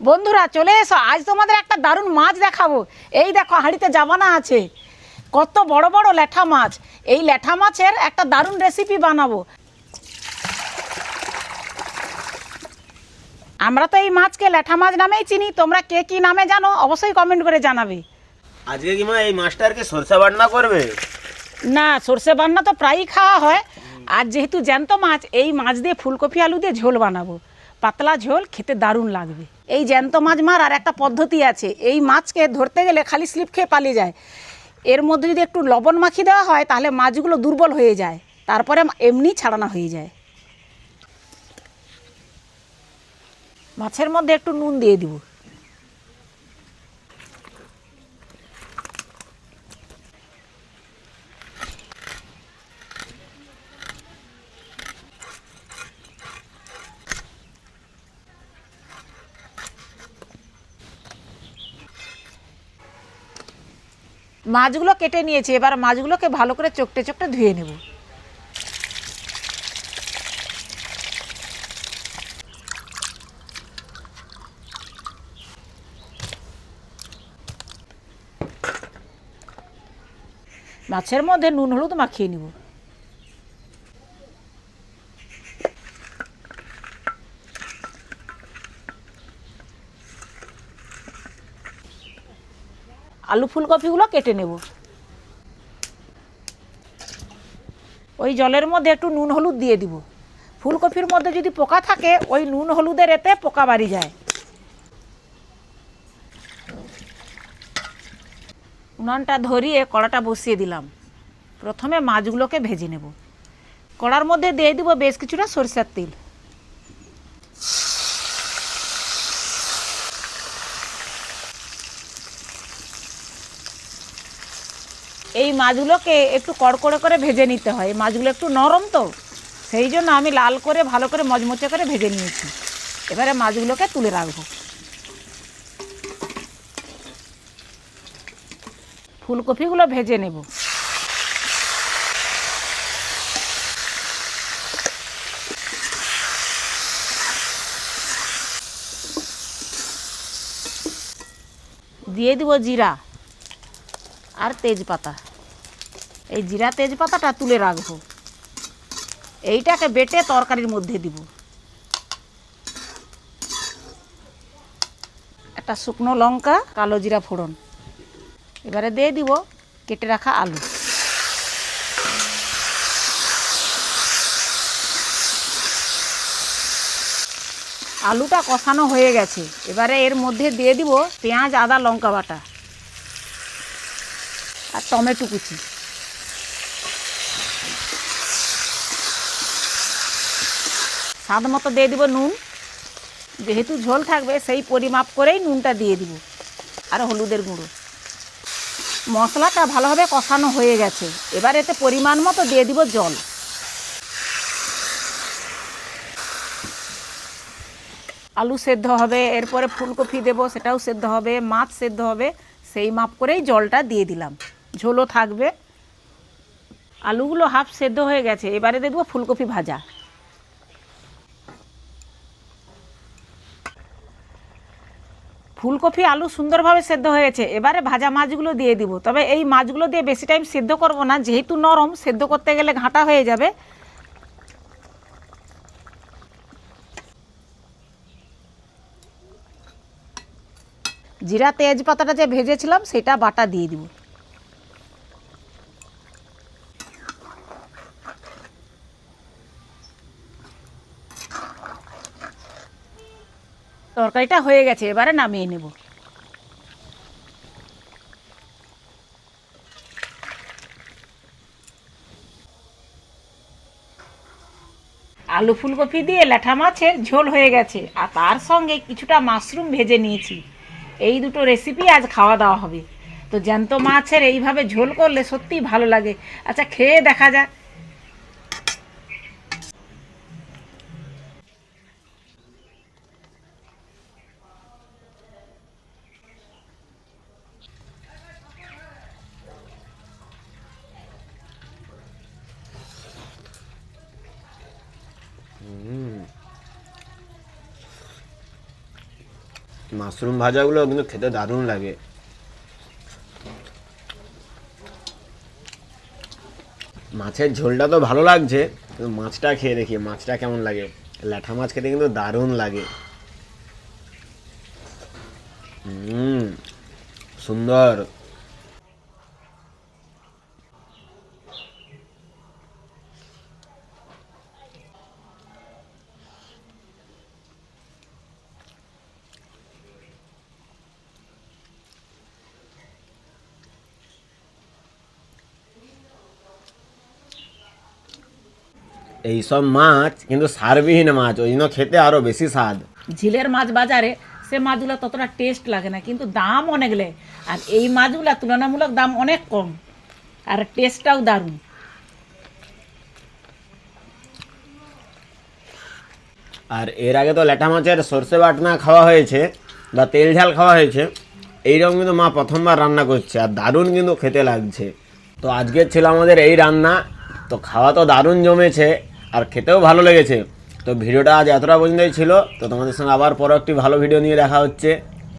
বন্ধুরা চলে এসো। আজ তোমাদের একটা দারুণ মাছ দেখাবো। এই দেখো হাঁড়িতে জাবানা আছে। কত বড় বড় ল্যাঠা মাছ। এই ল্যাঠা মাছের একটা দারুণ রেসিপি বানাবো। আমরা তো এই মাছকে ল্যাঠা মাছ নামেই চিনি। তোমরা কে কি নামে জানো অবশ্যই কমেন্ট করে জানাবে। আজকে কি মা এই মাছটারকে সরষে বাটনা করবে? না সরষে বান্না তো প্রায়ই খাওয়া হয়। আর যেহেতু জ্যান্ত মাছ এই মাছ দিয়ে ফুলকপি আলু দিয়ে ঝোল বানাবো। পাতলা ঝোল, খেতে দারুণ লাগবে। এই জ্যান্ত মাছ মারার একটা পদ্ধতি আছে। এই মাছকে ধরতে গেলে খালি স্লিপ খেয়ে পালিয়ে যায়। এর মধ্যে যদি একটু লবণ মাখিয়ে দেওয়া হয়, তাহলে মাছগুলো দুর্বল হয়ে যায়। তারপরে এমনি ছাড়ানো হয়ে যায়। মাছের মধ্যে একটু নুন দিয়ে দিব। মাছগুলো কেটে নিয়েছি, এবার মাছগুলোকে ভালো করে চোখটে চোখটে ধুয়ে নেব। মাছের মধ্যে নুন, হলুদ মাখিয়ে নিব। আলু ফুলকপিগুলো কেটে নেব। ওই জলের মধ্যে একটু নুন হলুদ দিয়ে দিব। ফুলকপির মধ্যে যদি পোকা থাকে, ওই নুন হলুদের এতে পোকা বাড়ি যায়। উনানটা ধরিয়ে কড়াটা বসিয়ে দিলাম। প্রথমে মাছগুলোকে ভেজে নেব। কড়ার মধ্যে দিয়ে দিব বেশ কিছুটা সরিষার তেল। এই মাছগুলোকে একটু কড়কড়ে করে ভেজে নিতে হয়। এই মাছগুলো একটু নরম তো, সেই জন্য আমি লাল করে ভালো করে মজমচে করে ভেজে নিয়েছি। এবারে মাছগুলোকে তুলে রাখব। ফুলকপিগুলো ভেজে নেব। দিয়ে দিব জিরা আর তেজপাতা। এই জিরা তেজপাতাটা তুলে রাখব। এইটাকে বেটে তরকারির মধ্যে দিব। একটা শুকনো লঙ্কা, কালো জিরা ফোড়ন। এবারে দিয়ে দিব কেটে রাখা আলু। আলুটা কষানো হয়ে গেছে। এবারে এর মধ্যে দিয়ে দিব পেঁয়াজ, আদা, লঙ্কা বাটা আর টমেটো কুচি। স্বাদ মতো দিয়ে দিব নুন। যেহেতু ঝোল থাকবে, সেই পরিমাপ করেই নুনটা দিয়ে দিব। আর হলুদের গুঁড়ো। মশলাটা ভালোভাবে কষানো হয়ে গেছে। এবার এতে পরিমাণ মতো দিয়ে দিব জল। আলু সেদ্ধ হবে, এরপরে ফুলকপি দেবো, সেটাও সেদ্ধ হবে, মাছ সেদ্ধ হবে, সেই মাপ করেই জলটা দিয়ে দিলাম। ঝোলও থাকবে। আলুগুলো হাফ সেদ্ধ হয়ে গেছে, এবারে দিয়ে দেবো ফুলকপি ভাজা। ফুলকপি, আলু সুন্দরভাবে সেদ্ধ হয়েছে। এবারে ভাজা মাছগুলো দিয়ে দিব। তবে এই মাছগুলো দিয়ে বেশি টাইম সেদ্ধ করব না। যেহেতু নরম, সেদ্ধ করতে গেলে ঘাঁটা হয়ে যাবে। জিরা তেজপাতাটা যে ভেজেছিলাম, সেটা বাটা দিয়ে দিব। তরকারিটা হয়ে গেছে, এবারে নামিয়ে নেব। আলু ফুলকপি দিয়ে ল্যাঠা মাছের ঝোল হয়ে গেছে, আর তার সঙ্গে কিছুটা মাশরুম ভেজে নিয়েছি। এই দুটো রেসিপি আজ খাওয়া দাওয়া হবে। তো জ্যান্ত মাছের এইভাবে ঝোল করলে সত্যিই ভালো লাগে। আচ্ছা খেয়ে দেখা যাক। মাশরুম ভাজাগুলো কিন্তু খেতে দারুণ লাগে। মাছের ঝোলটা তো ভালো লাগছে, কিন্তু মাছটা খেয়ে দেখি, মাছটা কেমন লাগে? ল্যাঠা মাছ খেতে কিন্তু দারুণ লাগে। সুন্দর। এইসব মাছ কিন্তু সারবিহীন মাছ ওই জন্য খেতে আরও বেশি স্বাদ। ঝিলের মাছ বাজারে সে মাছগুলো ততটা টেস্ট লাগে না কিন্তু দাম অনেক লে। আর এই মাছগুলো তুলনামূলক দাম অনেক কম আর টেস্টটাও দারুণ। আর এর আগে তো ল্যাটা মাছের সর্ষে বাটনা খাওয়া হয়েছে বা তেল ঝাল খাওয়া হয়েছে এইরকম কিন্তু মা প্রথমবার রান্না করছে আর দারুণ কিন্তু খেতে লাগছে। তো আজকের ছিল আমাদের এই রান্না তো খাওয়া তো দারুণ জমেছে আর খেতেও ভালো লেগেছে। তো ভিডিওটা আজ এতটা পর্যন্তই ছিল। তো তোমাদের সঙ্গে আবার পরও একটি ভালো ভিডিও নিয়ে দেখা হচ্ছে।